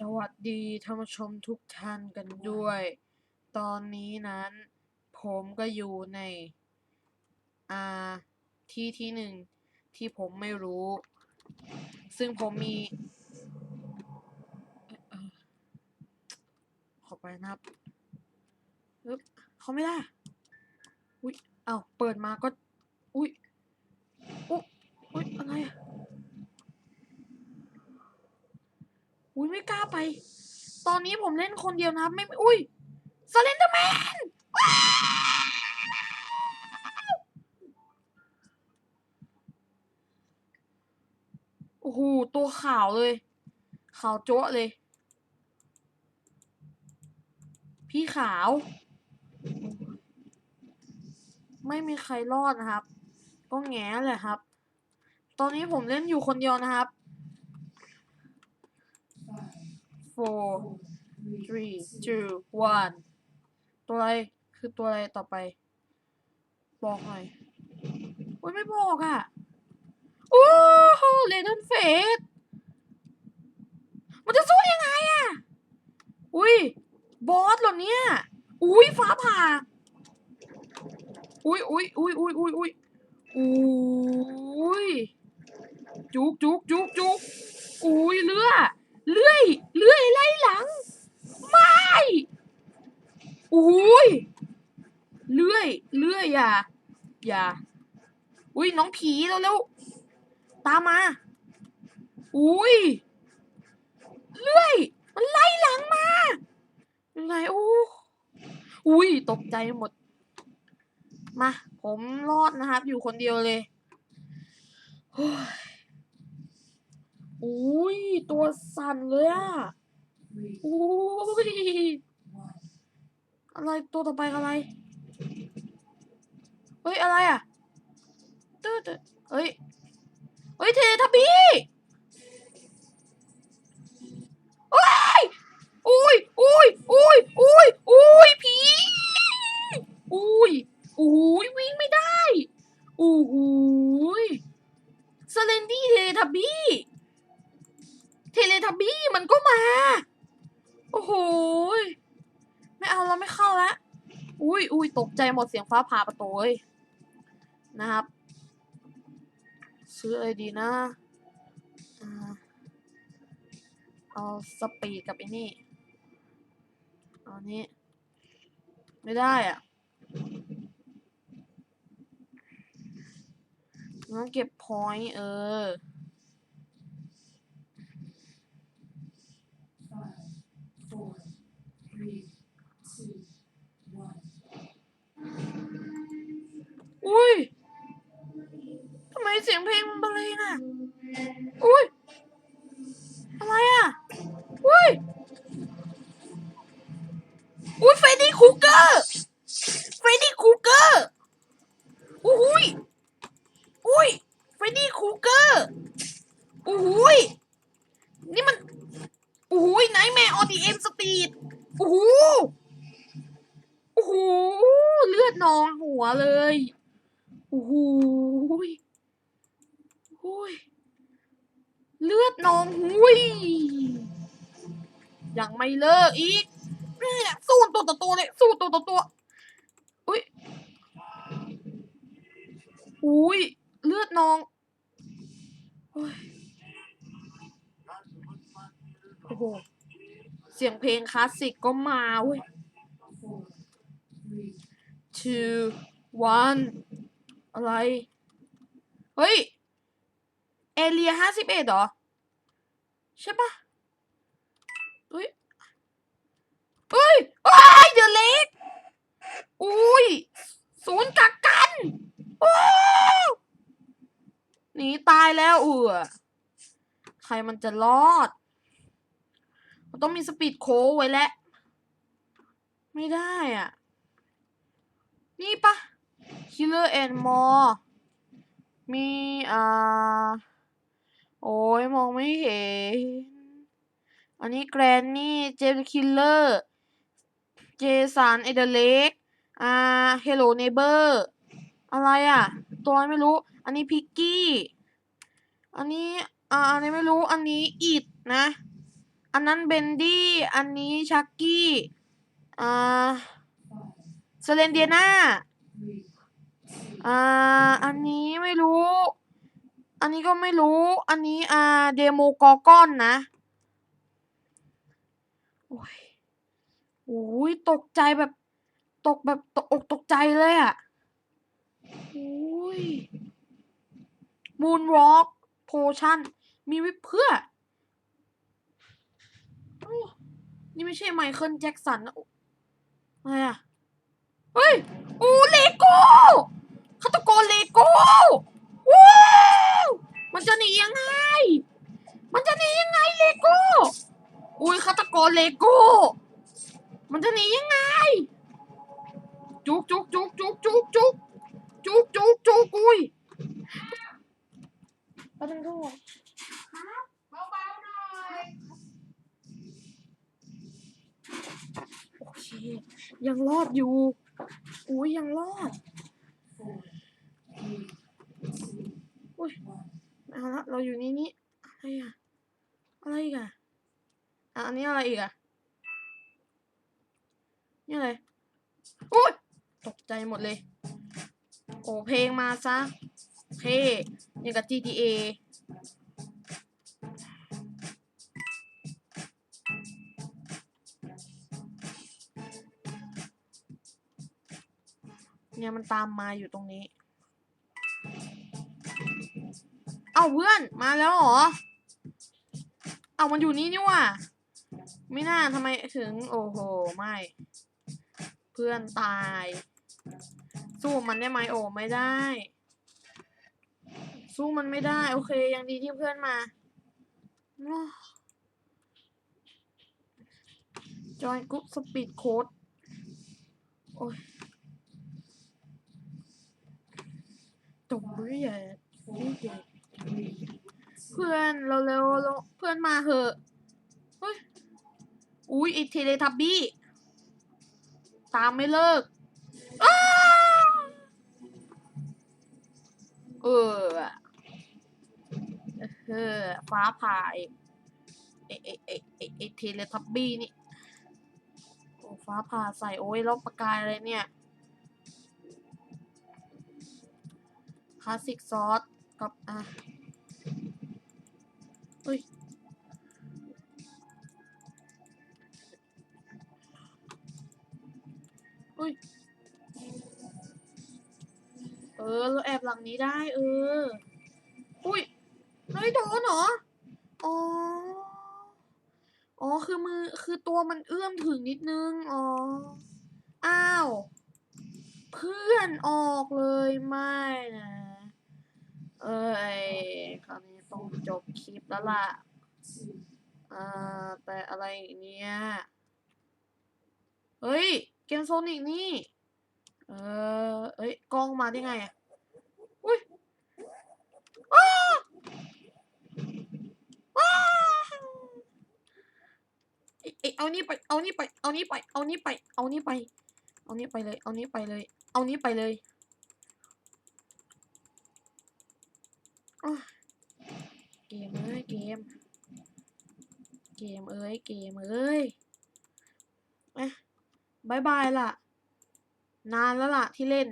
สวัสดีท่านผู้ชมทุกท่านกันด้วย ตอนนี้นั้น ผมก็อยู่ใน อ่า ที่ที่หนึ่งที่ผมไม่รู้ ซึ่งผมมีออขอไปนะครับปึ๊บเขาไม่ได้ อุ้ยเอ้าเปิดมาก็ อุ้ยอุ๊อุ้ยอะไรอะ อุ้ย ไม่กล้าไป ตอนนี้ผมเล่นคนเดียวนะครับ ไม่อุ้ยสเลนเดอร์แมนโอ้โหตัวขาวเลย ขาวโจ๊ะเลย พี่ขาว ไม่มีใครรอดนะครับ ก็แง้เลยครับ ตอนนี้ผมเล่นอยู่คนเดียวนะครับ four three two one ตัวอะไร คือตัวอะไรต่อไป บอกหน่อยโอ้ยไม่บอกอะ โอ้โหเลนเฟสมันจะสู้ยังไงอะ อุ้ย บอสเหรอเนี่ย อุ้ยฟ้าผ่า อุ้ยอุ้ยอุ้ยอุ้ยอุ้ยอุ้ยอุ้ยจุกจุกจุกจุกอุ้ยเลือด เลื่อยเลื่อยไล่หลัง ไม่อุ้ยเลื่อยเลื่อยอย่าอย่าอุ้ยน้องผีเร็วๆตามมาอุ้ยเลื่อย มันไล่หลังมายังไงโอ้อุ้ยตกใจหมด มา ผมรอดนะครับ อยู่คนเดียวเลย อุ้ยตัวสั่นเลยอะอุ้ยอะไรตัวต่อไปอะไร เฮ้ยอะไรอะตืดๆเฮ้ย เฮ้ยเททับบี้ ตี้มันก็มา โอ้โหไม่เอาเราไม่เข้าละอุ้ยอุ้ยตกใจหมดเสียงฟ้าผ่าประตูเลยนะครับ ซื้ออะไรดีนะเอาสปีดกับไอ้นี่เอาอันนี้ ไม่ได้อะต้องเก็บพอยต์เออ อุ้ยทำไมเสียงเพลง นองหัวเลยโอ้โหโอ้ยเลือดนองหุยยังไม่เลิกอีกสู้ตัวต่อตัวเลยสู้ตัวต่อตัวอุ้ยอุ้ยเลือดนองโอ้ยโอ้โหเสียงเพลงคลาสสิกก็มาเว้ย two one อะไร เฮ้ย เอเรียห้าสิบเอ็ดเหรอ ใช่ปะเฮ้ยเฮ้ยเฮ้ยเดอะเล็กอุ้ย ศูนย์กักกันโอ้หนีตายแล้วเอือใครมันจะรอด มันต้องมีสปีดโค้ไว้แล้ว ไม่ได้อะ นี่ปะ Killer and More มีอ่า โอ้ยมองไม่เห็น อันนี้แกรนนี่เจมส์คิลเลอร์ เจสันเอเดเล็กอ่าเฮลโลเนเบอร์อะไรอะ ตัวไม่รู้ อันนี้พิกกี้ อันนี้อ่าอันนี้ไม่รู้ อันนี้อิดนะ อันนั้นเบนดี้ อันนี้ชักกี้ อ่า เซเลนเดียนาอ่า อันนี้ไม่รู้ อันนี้ก็ไม่รู้ อันนี้อ่าเดโมกอร์กอนนะ โอ้ยโอ้ยตกใจแบบ ตกแบบตกอกตกใจเลยอะ่ะโอ้ยมูนวอล์กโพชั่น มีไว้เพื่อ นี่ไม่ใช่ไมเคิลแจ็คสันนะอะไรอะ เฮ้ยโอ้เลโก้ฆาตกนเลโก้ว้าวมันจะหนียังไง มันจะหนียังไงเลโก้อุ้ยฆาตกนเลโก้มันจะหนียังไง จุกจุกจุกจุก อุ้ยยังรอด อุ้ยเอาละเราอยู่นี่นี่อะไรอะ อะไรอีกอะอันนี้อะไรอีกอะ นี่อะไร อุ้ยตกใจหมดเลย โอ้เพลงมาซะเท่อย่างกับ GTA เนี่ยมันตามมาอยู่ตรงนี้ เอ้าเพื่อนมาแล้วเหรอ เอ้ามันอยู่นี่นี่ว่าไม่น่าทำไมถึง โอ้โห ไม่ เพื่อนตาย สู้มันได้ไหมโอ้ไม่ได้ สู้มันไม่ได้ โอเค ยังดีที่เพื่อนมาจอยกรุ๊ปสปีดโค้ดโอ้ย จบเรียนี่เด็กเพื่อนเราเร็วเราเพื่อนมาเหอะเฮ้ยอุ้ยไอเทเลทับบี้ ตามไม่เลิกเออเออฟ้าผ่าไอไอไอไอไอเทเลทับบี้นี่โอ้ฟ้าผ่าใส่โอ้ยแล้วประกายอะไรเนี่ย คลาสสิกซอสกับอะเฮ้ยเฮ้ยเออ เราแอบหลังนี้ได้ เออ อุ้ยเฮ้ยโดนเหรอ อ๋อ อ๋อ คือมือ คือตัวมันเอื้อมถึงนิดนึง อ๋อ อ้าว เพื่อนออกเลยไม่นะ เอ้ยคราวนี้ต้องจบคลิปแล้วล่ะอ่าแต่อะไรเนี่ยเฮ้ย เกมโซนิกนี่ เออเอ้ย กล้องมาได้ไงอะอุ้ยอ้าอ้าเอ้ยเอ้ยเอานี่ไป เอานี่ไป เอานี่ไป เอานี่ไป เอานี่ไป เอานี่ไปเลย เอานี่ไปเลย เอานี่ไปเลยอ้าว เกมเอ้ยเกม เกมเอ้ยเกมเอ้ยเอ๊ะบายบายล่ะ นานแล้วล่ะที่เล่น